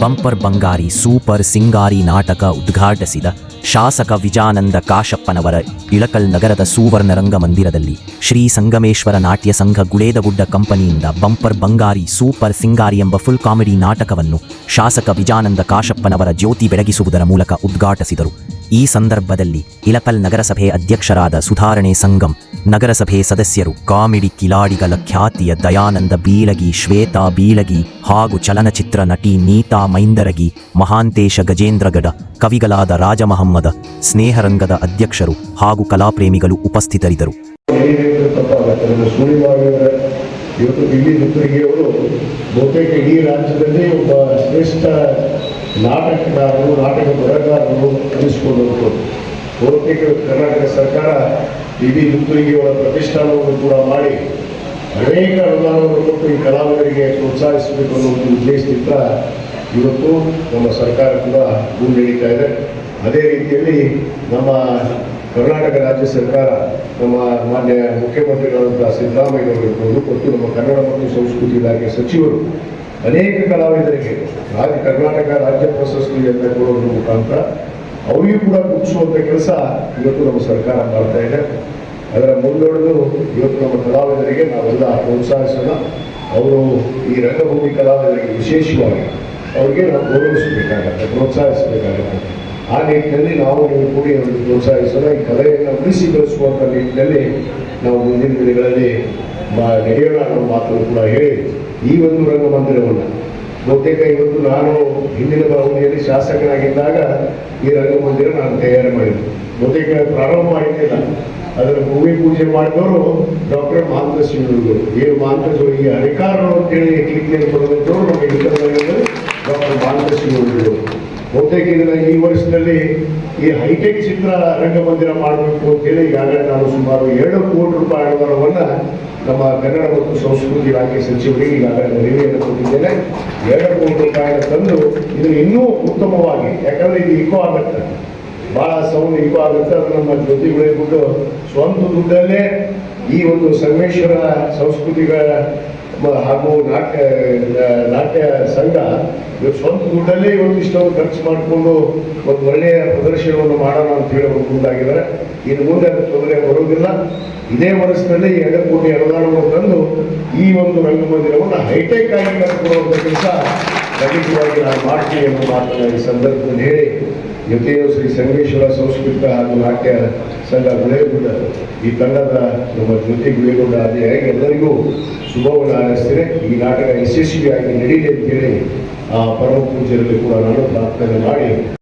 Bumper ಬಂಗಾರಿ super ಸಿಂಗಾರಿ ನಾಟಕ ಉದ್ಘಾಟಿಸಿದ ಶಾಸಕ ವಿಜಾನಂದ ಕಾಶಪ್ಪನವರ ಇಳಕಲ್ ನಗರದ ಸುವರ್ಣ ರಂಗಮಂದಿರದಲ್ಲಿ ಶ್ರೀ ಸಂಗಮೇಶ್ವರ ನಾಟ್ಯ ಸಂಘ ಗುಳೇದಗುಡ್ಡ ಕಂಪನಿಯಿಂದ ಬಂಪರ್ ಬಂಗಾರಿ ಸೂಪರ್ ಸಿಂಗಾರಿ ಎಂಬ ಫುಲ್ ಕಾಮಿಡಿ ನಾಟಕವನ್ನು ಶಾಸಕ ವಿಜಾನಂದ ಕಾಶಪ್ಪನವರ ಜ್ಯೋತಿ ಬೆಳಗಿಸುವುದರ ಮೂಲಕ ಉದ್ಘಾಟಿಸಿದರು. ಈ ಸಂದರ್ಭದಲ್ಲಿ ಇಳಕಲ್ ನಗರಸಭೆ ಅಧ್ಯಕ್ಷರಾದ ಸುಧಾರಣೆ ಸಂಗಂ ನಗರಸಭೆ ಸದಸ್ಯರು, ಕಾಮಿಡಿ ಕಿಲಾಡಿಗಳ ಖ್ಯಾತಿಯ ದಯಾನಂದ ಬೀಳಗಿ, ಶ್ವೇತಾ ಬೀಳಗಿ ಹಾಗೂ ಚಲನಚಿತ್ರ ನಟಿ ನೀತಾ ಮೈಂದರಗಿ, ಮಹಾಂತೇಶ ಗಜೇಂದ್ರಗಡ, ಕವಿಗಳಾದ ರಾಜಮಹಮ್ಮದ, ಸ್ನೇಹರಂಗದ ಅಧ್ಯಕ್ಷರು ಹಾಗೂ ಕಲಾಪ್ರೇಮಿಗಳು ಉಪಸ್ಥಿತರಿದ್ದರು. ಬಹುತೇಕ ಇಡೀ ರಾಜ್ಯದಲ್ಲಿ ಒಬ್ಬ ಶ್ರೇಷ್ಠ ನಾಟಕಕಾರರು ನಾಟಕ ಬರಹಗಾರರು ಅನಿಸ್ಕೊಂಡವರು ಬಹುತೇಕ ಕರ್ನಾಟಕ ಸರ್ಕಾರ ಇಡೀ ಮುತ್ತುರಿಗೆಯವರ ಪ್ರತಿಷ್ಠಾನವನ್ನು ಕೂಡ ಮಾಡಿ ಅನೇಕ ಅನುದಾನವನ್ನು ಕೊಟ್ಟು ಈ ಕಲಾವಿದರಿಗೆ ಪ್ರೋತ್ಸಾಹಿಸಬೇಕು ಅನ್ನೋ ಉದ್ದೇಶದಿಂದ ಇವತ್ತು ನಮ್ಮ ಸರ್ಕಾರ ಕೂಡ ಮುನ್ನಡೀತಾ ಇದೆ. ಅದೇ ರೀತಿಯಲ್ಲಿ ನಮ್ಮ ಕರ್ನಾಟಕ ರಾಜ್ಯ ಸರ್ಕಾರ ನಮ್ಮ ಮಾನ್ಯ ಮುಖ್ಯಮಂತ್ರಿಗಳಾದಂಥ ಸಿದ್ದರಾಮಯ್ಯನವರಿರ್ಬೋದು ಮತ್ತು ನಮ್ಮ ಕನ್ನಡ ಮತ್ತು ಸಂಸ್ಕೃತಿ ಇಲಾಖೆ ಸಚಿವರು ಅನೇಕ ಕಲಾವಿದರಿಗೆ ರಾಜ್ಯ ಕರ್ನಾಟಕ ರಾಜ್ಯ ಪ್ರಶಸ್ತಿಯನ್ನು ಕೊಡೋದ್ರ ಮುಖಾಂತರ ಅವರಿಗೂ ಕೂಡ ಮುಗಿಸುವಂಥ ಕೆಲಸ ಇವತ್ತು ನಮ್ಮ ಸರ್ಕಾರ ಮಾಡ್ತಾ ಇದೆ. ಅದರ ಮುಂದೊಡೆದು ಇವತ್ತು ನಮ್ಮ ಕಲಾವಿದರಿಗೆ ನಾವೆಲ್ಲ ಪ್ರೋತ್ಸಾಹಿಸೋಣ. ಅವರು ಈ ರಂಗಭೂಮಿ ಕಲಾವಿದರಿಗೆ ವಿಶೇಷವಾಗಿ ಅವ್ರಿಗೆ ನಾವು ಗೌರವಿಸಬೇಕಾಗತ್ತೆ, ಪ್ರೋತ್ಸಾಹಿಸಬೇಕಾಗತ್ತೆ. ಆ ನಿಟ್ಟಿನಲ್ಲಿ ನಾವು ನೀವು ಕೂಡಿ ಅವರಿಗೆ ಪ್ರೋತ್ಸಾಹಿಸೋಣ. ಈ ಕಲೆಯನ್ನು ಉಳಿಸಿ ಬೆಳೆಸುವಂಥ ನಿಟ್ಟಿನಲ್ಲಿ ನಾವು ಮುಂದಿನ ದಿನಗಳಲ್ಲಿ ನಡೆಯೋಣ ಅನ್ನೋ ಮಾತನ್ನು ಕೂಡ ಹೇಳಿ ಈ ಒಂದು ರಂಗಮಂದಿರವನ್ನು ಬಹುತೇಕ ಇವತ್ತು ನಾನು ಹಿಂದಿನ ಅವಧಿಯಲ್ಲಿ ಶಾಸಕನಾಗಿದ್ದಾಗ ಈ ರಂಗಮಂದಿರ ನಾನು ತಯಾರು ಮಾಡಿದ್ದೆ. ಬಹುತೇಕ ಪ್ರಾರಂಭ ಮಾಡಿದ್ದಿಲ್ಲ ಅದರ ಭೂಮಿ ಪೂಜೆ ಮಾಡಿದವರು ಡಾಕ್ಟರ್ ಮಹಾಂತ ಶಿವರು ಏನು ಮಹಾಂತ ಶಿವರಿಗೆ ಅಧಿಕಾರರು ಅಂತೇಳಿ ಕೀರ್ತಿಯನ್ನು ಬರುವಂಥವ್ರು ನಮಗೆ ಡಾಕ್ಟರ್ ಮಹಾಂತ ಶಿವರು ಬಹುತೇಕ ಈ ವರ್ಷದಲ್ಲಿ ಈ ಹೈಟೆಕ್ ಚಿತ್ರ ರಂಗಮಂದಿರ ಮಾಡಬೇಕು ಅಂತೇಳಿ ಈಗಾಗಲೇ ನಾವು ಸುಮಾರು ಎರಡು ಕೋಟಿ ರೂಪಾಯಿ ಅನುದಾನವನ್ನು ನಮ್ಮ ಕನ್ನಡ ಮತ್ತು ಸಂಸ್ಕೃತಿ ಇಲಾಖೆ ಸಚಿವರಿಗೆ ಈಗಾಗಲೇ ಮನವಿಯನ್ನು ಕೊಟ್ಟಿದ್ದೇನೆ. ಎರಡು ಕೋಟಿ ರೂಪಾಯಿನ ತಂದು ಇದು ಇನ್ನೂ ಉತ್ತಮವಾಗಿ, ಯಾಕಂದ್ರೆ ಇದು ಇಕೋ ಆಗುತ್ತೆ. ಬಹಳ ಸೌಂಡ್ ಇಕೋ ಆಗುತ್ತೆ, ಅದು ನಮ್ಮ ಜೊತೆಗಳಿರ್ಬಿಟ್ಟು ಸ್ವಂತ ದುಡ್ಡಲ್ಲೇ ಈ ಒಂದು ಸಂಗಮೇಶ್ವರ ಸಂಸ್ಕೃತಿಗಳ ಹಾಗೂ ನಾಟ್ಯ ಸಂಘ, ಇವ್ರ ಸ್ವಂತ ದುಡ್ಡಲ್ಲೇ ಇವತ್ತಿಷ್ಟು ಖರ್ಚು ಮಾಡಿಕೊಂಡು ಒಂದು ಒಳ್ಳೆಯ ಪ್ರದರ್ಶನವನ್ನು ಮಾಡೋಣ ಅಂತ ಹೇಳಿ ಅವರು ಮುಂದಾಗಿದ್ದಾರೆ. ಇನ್ನು ಮುಂದೆ ಅದಕ್ಕೆ ತೊಂದರೆ ಬರುವುದಿಲ್ಲ ಇದೇ ವರ್ಷದಲ್ಲಿ ಎರಡು ಕೋಟಿ ಅನುದಾನವನ್ನು ತಂದು ಈ ಒಂದು ರಂಗಮಂದಿರವನ್ನು ಹೈಟೆಕ್ ಆಗಿ ಕಟ್ಟಿಕೊಡುವಂಥ ಕೆಲಸ ಖಂಡಿತವಾಗಿ ನಾನು ಮಾಡ್ತೀನಿ ಎಂಬ ಮಾತನ್ನು ಈ ಸಂದರ್ಭದಲ್ಲಿ ಹೇಳಿ ಜೊತೆಯು ಶ್ರೀ ಸಂಗಮೇಶ್ವರ ಸಂಸ್ಕೃತ ಹಾಗೂ ನಾಟ್ಯ ಸಂಘ ಗುಳೇಗುಡ್ಡ ಈ ತಂಡದ ನಮ್ಮ ಜ್ಯೋತಿ ಗುಳೇಗುಡ್ಡ ಆದಿಯಾಗಿ ಎಲ್ಲರಿಗೂ ಶುಭವನ್ನು ಹಾರೈಸ್ತೇನೆ ಈ ನಾಟಕ ಯಶಸ್ವಿಯಾಗಿ ನಡೀಲಿ ಅಂತೇಳಿ ಆ ಪರಮ ಪೂಜೆಯಲ್ಲಿ ಕೂಡ ನಾನು ಪ್ರಾರ್ಥನೆ ಮಾಡಿ.